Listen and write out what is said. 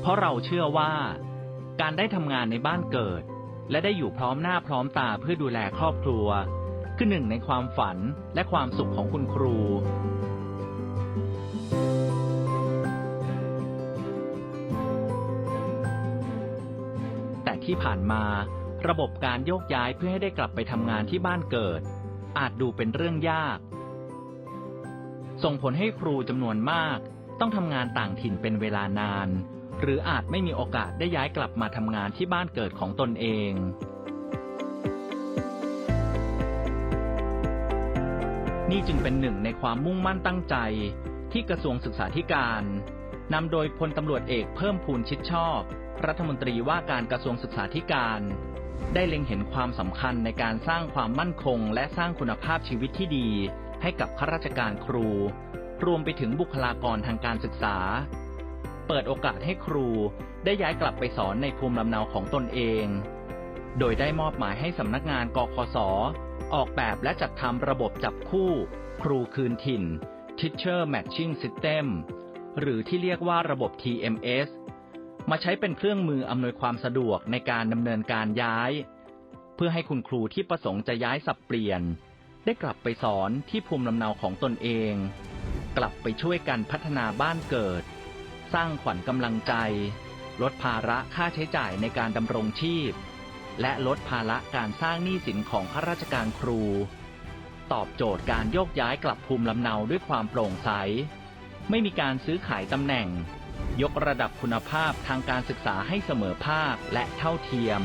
เพราะเราเชื่อว่า การได้ทำงานในบ้านเกิด และได้อยู่พร้อมหน้าพร้อมตาเพื่อดูแลครอบครัว คือหนึ่งในความฝันและความสุขของคุณครู แต่ที่ผ่านมาระบบการโยกย้ายเพื่อให้ได้กลับไปทำงานที่บ้านเกิด อาจดูเป็นเรื่องยาก ส่งผลให้ครูจำนวนมาก ต้องทำงานต่างถิ่นเป็นเวลานาน หรืออาจไม่มีโอกาสได้ย้ายกลับมาทำงานที่บ้านเกิดของตนเองนี่จึงเป็นหนึ่งในความมุ่งมั่นตั้งใจ ที่กระทรวงศึกษาธิการนำโดยพลตำรวจเอกเพิ่มพูนชิดชอบ รัฐมนตรีว่าการกระทรวงศึกษาธิการ ได้เล็งเห็นความสำคัญในการสร้างความมั่นคง และสร้างคุณภาพชีวิตที่ดี ให้กับข้าราชการครู รวมไปถึงบุคลากรทางการศึกษา เปิดโอกาสให้ครูได้ย้ายกลับไปสอนในภูมิลำเนาของตนเอง โดยได้มอบหมายให้สำนักงานกคสออกแบบและจัดทำระบบจับคู่ ครูคืนถิ่น Teacher Matching System หรือที่เรียกว่าระบบ TMS มาใช้เป็นเครื่องมืออำนวยความสะดวกในการดำเนินการย้าย เพื่อให้คุณครูที่ประสงค์จะย้ายสับเปลี่ยน ได้กลับไปสอนที่ภูมิลำเนาของตนเอง กลับไปช่วยกันพัฒนาบ้านเกิด สร้างขวัญกำลังใจ ลดภาระค่าใช้จ่ายในการดำรงชีพ และลดภาระการสร้างหนี้สินของข้าราชการครู ตอบโจทย์การโยกย้ายกลับภูมิลำเนาด้วยความโปร่งใส ไม่มีการซื้อขายตำแหน่ง ยกระดับคุณภาพทางการศึกษาให้เสมอภาคและเท่าเทียม